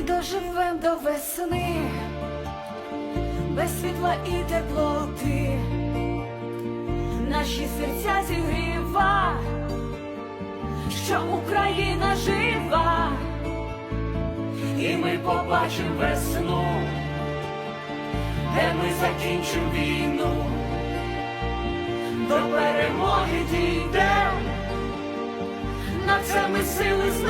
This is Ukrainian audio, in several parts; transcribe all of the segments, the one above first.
Ми доживем до весни, без світла і теплоти, наші серця зігріва, що Україна жива, і ми побачимо весну, де ми закінчимо війну, до перемоги дійдем, на це ми сили знайдем.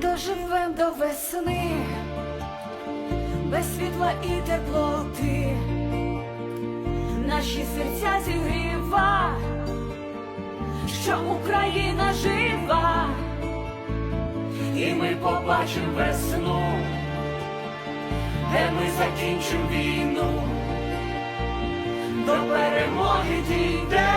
Доживем до весни, без світла і теплоти, наші серця зігріва, що Україна жива, і ми побачимо весну, де ми закінчимо війну, до перемоги дійдем,